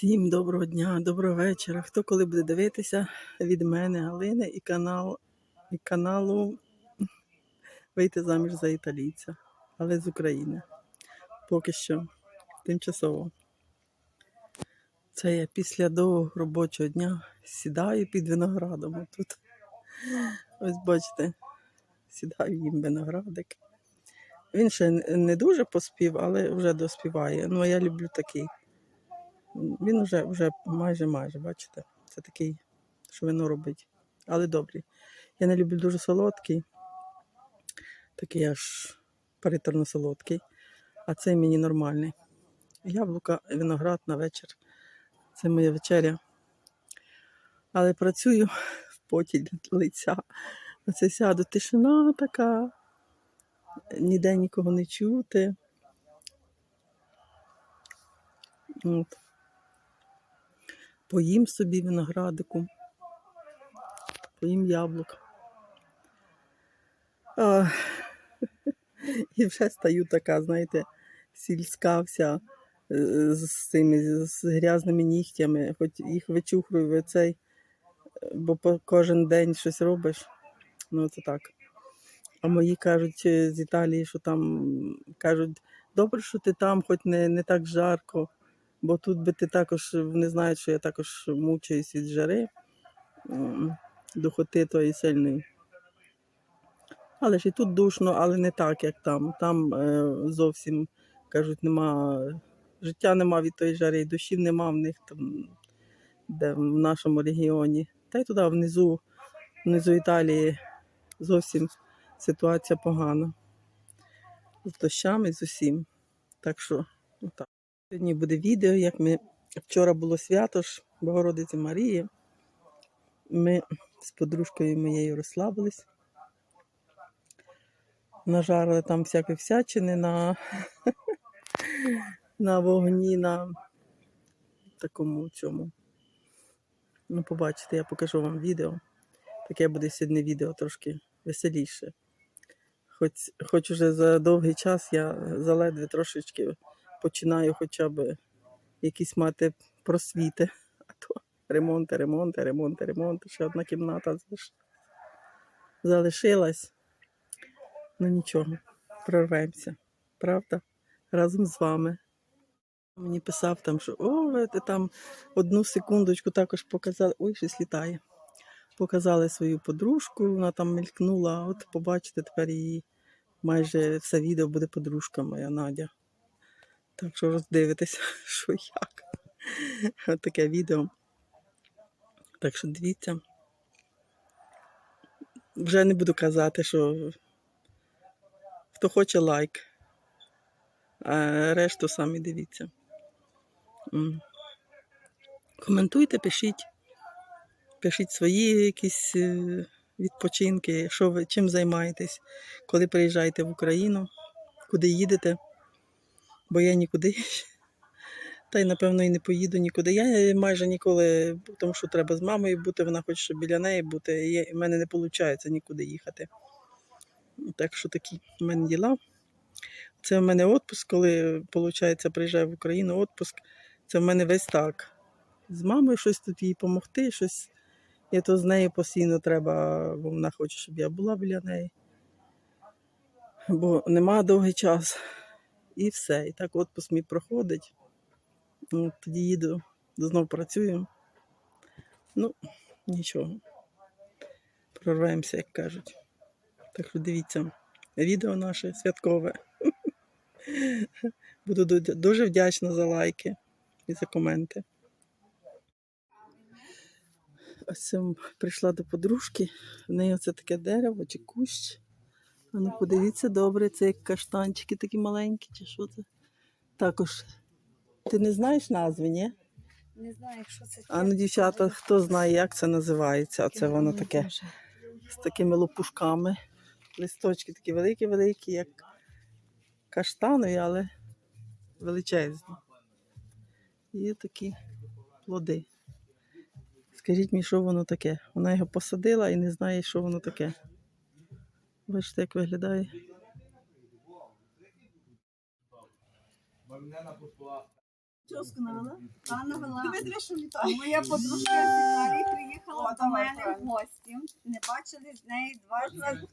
Всім доброго дня, доброго вечора. Хто коли буде дивитися від мене Галини і канал і каналу Вийти заміж за італійця, але з України. Поки що тимчасово. Це я після довгого робочого дня сідаю під виноградом. Тут. Ось бачите, сідаю їм виноградик. Він ще не дуже поспів, але вже доспіває. Ну, я люблю такий. Він вже, вже майже майже, бачите, це такий, що вино робить. Але добрий. Я не люблю дуже солодкий, такий аж париторно солодкий, а цей мені нормальний. Яблука, виноград на вечір. Це моя вечеря. Але працюю в поті лиця. Оце сяду, тишина така, ніде нікого не чути. От. Поїм собі виноградику, поїм яблук. А, і вже стаю така, знаєте, сільська вся е, з цими з грязними нігтями, хоч їх вичухрую цей, бо кожен день щось робиш. Ну, це так. А мої кажуть е, з Італії, що там кажуть, добре, що ти там, хоч не, не так жарко. Бо тут би ти також вони знають, що я також мучаюсь від жари, духоти тої сильної. Але ж і тут душно, але не так, як там. Там е, зовсім кажуть, нема життя нема від тої жари, і душів нема в них там, де в нашому регіоні. Та й туди внизу, внизу Італії зовсім ситуація погана. З дощами, з усім. Так що, отак. Сьогодні буде відео, як ми вчора було свято ж Богородиці Марії. Ми з подружкою моєю розслабились. Нажарили там всякі всячини на, на вогні, на такому цьому. Ну, побачите, я покажу вам відео. Таке буде сьогодні відео трошки веселіше. Хоч, хоч уже за довгий час я заледве трошечки починаю хоча б якісь мати просвіти. А то ремонти, ремонти, ремонти, ремонти. Ще одна кімната залишилась. Ну нічого, прорвемося. Правда? Разом з вами. Мені писав там, що о, ви там одну секундочку також показали. Ой, щось літає. Показали свою подружку, вона там мелькнула, от побачите, тепер її майже все відео буде подружка моя Надя. Так що роздивитися, що як. От таке відео. Так що дивіться. Вже не буду казати, що хто хоче лайк, а решту самі дивіться. Коментуйте, пишіть. Пишіть свої якісь е, відпочинки, що ви чим займаєтесь, коли приїжджаєте в Україну, куди їдете бо я нікуди. Та й, напевно, і не поїду нікуди. Я майже ніколи, тому що треба з мамою бути, вона хоче щоб біля неї бути. і в мене не виходить нікуди їхати. Так що такі в мене діла. Це в мене відпуск, коли, виходить, приїжджаю в Україну, відпуск. Це в мене весь так. З мамою щось тут їй допомогти, щось. І то з нею постійно треба, бо вона хоче, щоб я була біля неї. Бо нема довгий час. І все. І так відпуск мій проходить. От тоді їду, знов працюю. Ну, нічого. Прорвемося, як кажуть. Так що дивіться, відео наше святкове. Буду дуже вдячна за лайки і за коменти. Ось прийшла до подружки. В неї оце таке дерево чи кущ. Ну подивіться добре, це як каштанчики такі маленькі, чи що це? Також. Ти не знаєш назви, ні? Не знаю, якщо це А ну, дівчата, хто знає, як це називається? Оце воно таке з такими лопушками. Листочки такі великі-великі, як каштанові, але величезні. І такі плоди. Скажіть мені, що воно таке? Вона його посадила і не знає, що воно таке. Бачите, як виглядає. Диви, диви, що літає. Моя подружка з Італії приїхала до мене в гості. Не бачили з неї два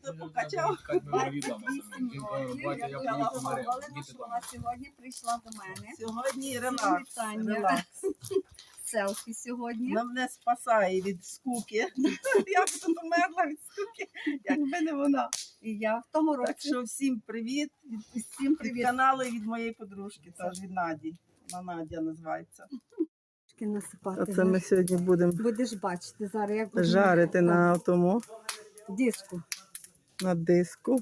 хто покачав? 28 років. Я дуже задоволена, що вона сьогодні прийшла до мене. Сьогодні релакс. Селфі сьогодні. Вона мене спасає від скуки. Я б тут умерла від скуки, якби не вона. І я в тому Так році що всім привіт від, всім від привіт. каналу від моєї подружки, теж від Наді. Вона Надя називається. насипати. Оце ми сьогодні будемо Будеш бачити зараз, як будемо жарити на тому, диску. на диску.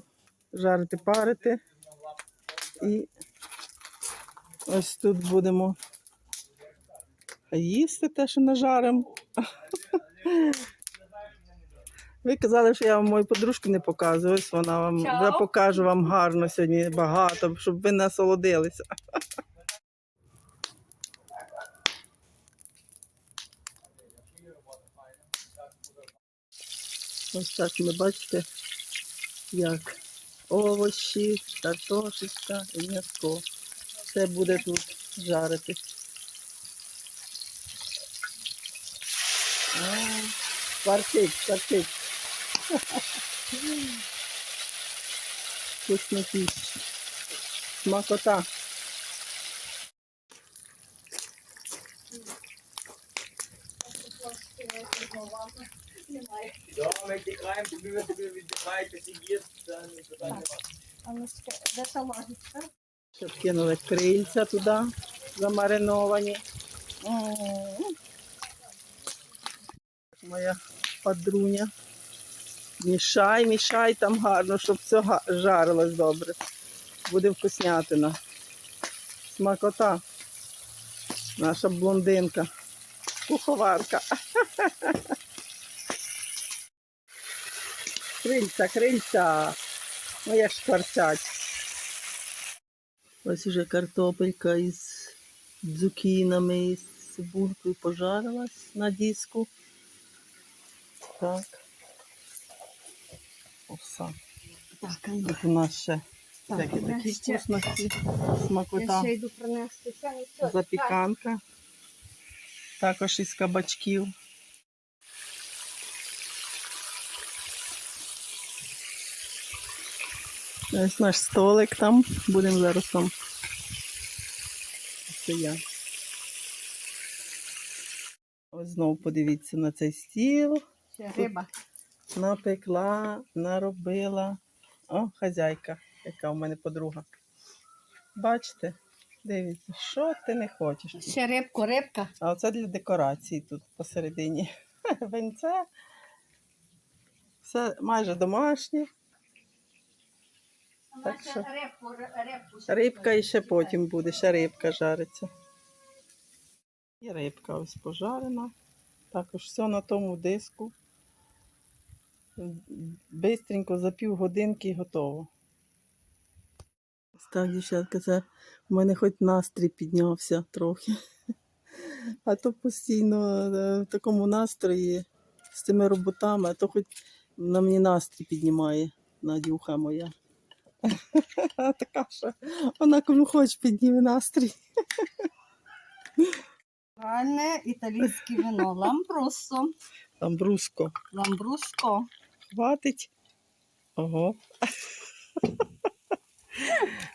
Жарити, парити. І ось тут будемо їсти те, що нажаримо. Ви казали, що я вам мою подружку не показую. Ось вона вам я покажу вам гарно сьогодні багато, щоб ви насолодилися. Ось так ми бачите, як овочі, картошечка і м'яско. Все буде тут жарити. Але де та ложечка? Щоб кинули крильця туди, замариновані. М. Моя подруня. Мішай, мішай там гарно, щоб все жарилось добре. Буде вкуснятина. Смакота. Наша блондинка. Куховарка. Крильця, крильця. Ну як шкварчать. Ось уже картопелька із дзукінами, із цибулькою пожарилась на диску. Так. Оса. Так, ну, Тут у нас ще так, всякі такі ще- вкусності, Я смакота, ще йду принести. Ще не все. запіканка. Також із кабачків. Ось наш столик там. Будемо зараз там. Це я. Ось знову подивіться на цей стіл. Риба. Напекла, наробила. О, хазяйка, яка у мене подруга. Бачите? Дивіться, що ти не хочеш. Ще рибку, рибка. А оце для декорації тут посередині. Венце. Все майже домашнє. Так що- рибку, рибку. ще Рибка і ще потім буде, ще рибка жариться. І рибка ось пожарена. Також все на тому диску. Бистренько за півгодинки і готово. Ось так, дівчатка, це у мене хоч настрій піднявся трохи. А то постійно е, в такому настрої з цими роботами, а то хоч на мені настрій піднімає Надюха моя. Така що вона кому хоч підніме настрій. Правильне італійське вино. Ламбрусо. Там бруско. Ламбруско. Хватить. Ого.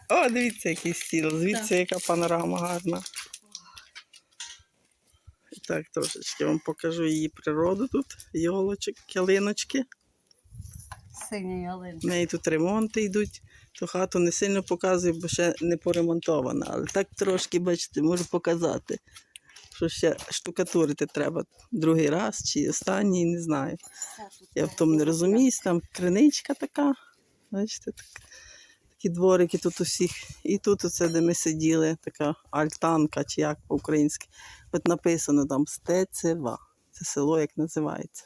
О, дивіться, який стіл. Звідси яка панорама гарна. Так, трошечки вам покажу її природу тут. Йолочок, ялиночки. Синя ялинка. В неї тут ремонти йдуть. То хату не сильно показую, бо ще не поремонтована. Але так трошки, бачите, можу показати. Що ще штукатурити треба другий раз чи останній, не знаю. Я в тому не розуміюсь, там криничка така. Бачите, так, такі дворики тут усіх. І тут оце, де ми сиділи, така альтанка, чи як по-українськи. От написано там Стецева. Це село як називається.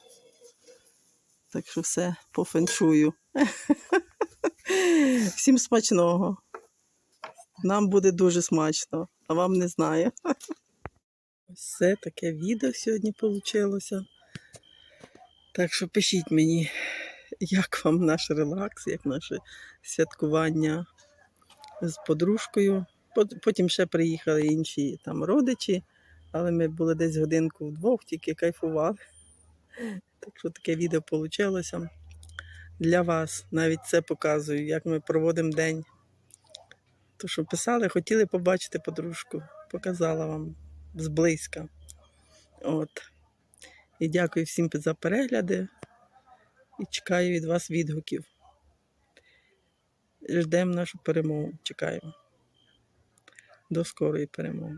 Так що все по феншую. Всім смачного. Нам буде дуже смачно, а вам не знаю. Все таке відео сьогодні вийшло. Так що пишіть мені, як вам наш релакс, як наше святкування з подружкою. Потім ще приїхали інші там родичі, але ми були десь годинку вдвох, тільки кайфували. Так що таке відео вийшло. Для вас навіть це показую, як ми проводимо день. То, що писали, хотіли побачити подружку. Показала вам зблизька. От. І дякую всім за перегляди. І чекаю від вас відгуків. Ждемо нашу перемогу. Чекаємо. До скорої перемоги.